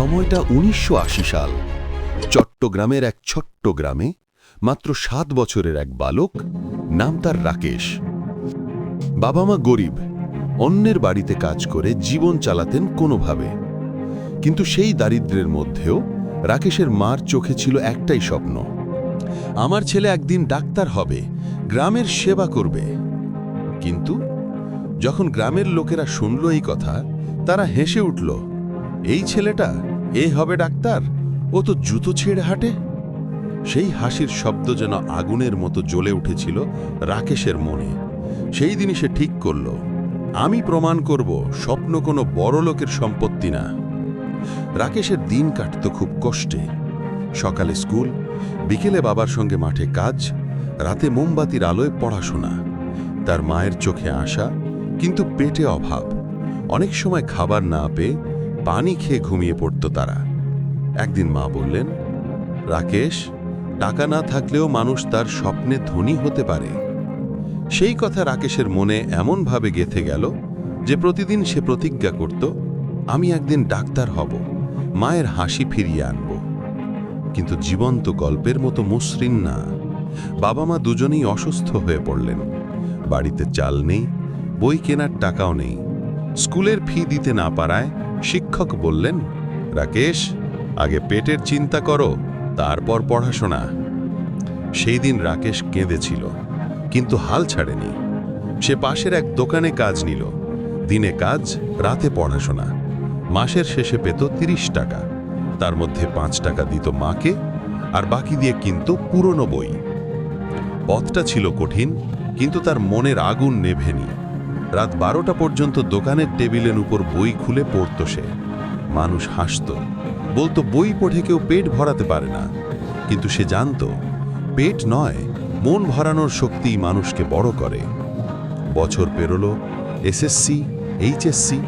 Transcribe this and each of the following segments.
সময়টা উনিশশো আশি সাল। চট্টগ্রামের এক ছোট্ট গ্রামে মাত্র সাত বছরের এক বালক নাম তার রাকেশ। বাবা মা গরিব, অন্যের বাড়িতে কাজ করে জীবন চালাতেন কোনোভাবে। কিন্তু সেই দারিদ্র্যের মধ্যেও রাকেশের মার চোখে ছিল একটাই স্বপ্ন, আমার ছেলে একদিন ডাক্তার হবে, গ্রামের সেবা করবে। কিন্তু যখন গ্রামের লোকেরা শুনল এই কথা, তারা হেসে উঠল, এই ছেলেটা এ হবে ডাক্তার। ও তো জুতো ছেড়ে হাঁটে। সেই হাসির শব্দ যেন আগুনের মতো জ্বলে উঠেছিল রাকেশের মনে। সেই দিনই সে ঠিক করল, আমি প্রমাণ করব, স্বপ্ন কোনো বড় লোকের সম্পত্তি না। রাকেশের দিন কাটত খুব কষ্টে। সকালে স্কুল, বিকেলে বাবার সঙ্গে মাঠে কাজ, রাতে মোমবাতির আলোয় পড়াশোনা। তার মায়ের চোখে আসা কিন্তু পেটে অভাব। অনেক সময় খাবার না পেয়ে পানি খেয়ে ঘুমিয়ে পড়ত তারা। একদিন মা বললেন, রাকেশ, টাকা না থাকলেও মানুষ তার স্বপ্নে ধনী হতে পারে। সেই কথা রাকেশের মনে এমনভাবে গেথে গেল যে প্রতিদিন সে প্রতিজ্ঞা করত, আমি একদিন ডাক্তার হব, মায়ের হাসি ফিরিয়ে আনব। কিন্তু জীবন্ত গল্পের মতো মসৃণ না। বাবা মা দুজনেই অসুস্থ হয়ে পড়লেন। বাড়িতে চাল নেই, বই কেনার টাকাও নেই। স্কুলের ফি দিতে না পারায় শিক্ষক বললেন, রাকেশ, আগে পেটের চিন্তা করো, তারপর পড়াশোনা। সেই দিন রাকেশ কেঁদেছিল, কিন্তু হাল ছাড়েনি। সে পাশের এক দোকানে কাজ নিল। দিনে কাজ, রাতে পড়াশোনা। মাসের শেষে পেত তিরিশ টাকা। তার মধ্যে পাঁচ টাকা দিত মাকে, আর বাকি দিয়ে কিন্তু পুরনো বই। পথটা ছিল কঠিন, কিন্তু তার মনের আগুন নেভেনি। রাত বারোটা পর্যন্ত দোকানের টেবিলের উপর বই খুলে পড়ত সে। মানুষ হাসত। বলতো, বই পড়ে কেউ পেট ভরাতে পারে না। কিন্তু সে জানত, পেট নয়, মন ভরানোর শক্তিই মানুষকে বড় করে। বছর পেরোল, এসএসসি, এইচএসসি,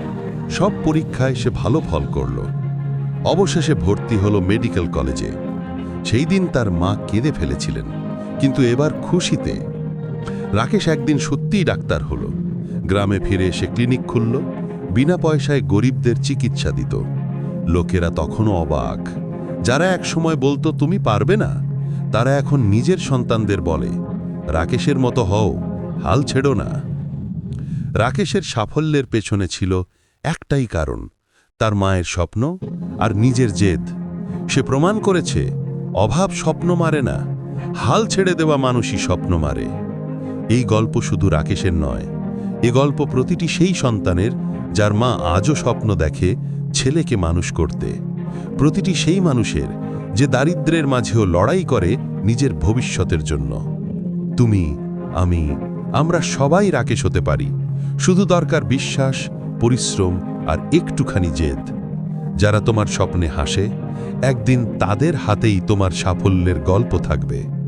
সব পরীক্ষায় সে ভালো ফল করল। অবশেষে ভর্তি হলো মেডিকেল কলেজে। সেই দিন তার মা কেঁদে ফেলেছিলেন, কিন্তু এবার খুশিতে। রাকেশ একদিন সত্যিই ডাক্তার হলো। গ্রামে ফিরে এসে ক্লিনিক খুলল, বিনা পয়সায় গরিবদের চিকিৎসা দিত। লোকেরা তখনও অবাক। যারা একসময় বলতো, তুমি পারবে না? তারা এখন নিজের সন্তানদের বলে, রাকেশের মতো হও, হাল ছেড়ো না। রাকেশের সাফল্যের পেছনে ছিল একটাই কারণ, তার মায়ের স্বপ্ন আর নিজের জেদ। সে প্রমাণ করেছে, অভাব স্বপ্ন মারে না, হাল ছেড়ে দেওয়া মানুষই স্বপ্ন মারে। এই গল্প শুধু রাকেশের নয় এ গল্প প্রতিটি সেই সন্তানের, যার মা আজও স্বপ্ন দেখে ছেলেকে মানুষ করতে। প্রতিটি সেই মানুষের যে দারিদ্র্যের মাঝেও লড়াই করে নিজের ভবিষ্যতের জন্য। তুমি, আমি, আমরা সবাই রাকেশ হতে পারি। শুধু দরকার বিশ্বাস, পরিশ্রম আর একটুখানি জেদ। যারা তোমার স্বপ্নে হাসে, একদিন তাদের হাতেই তোমার সাফল্যের গল্প থাকবে।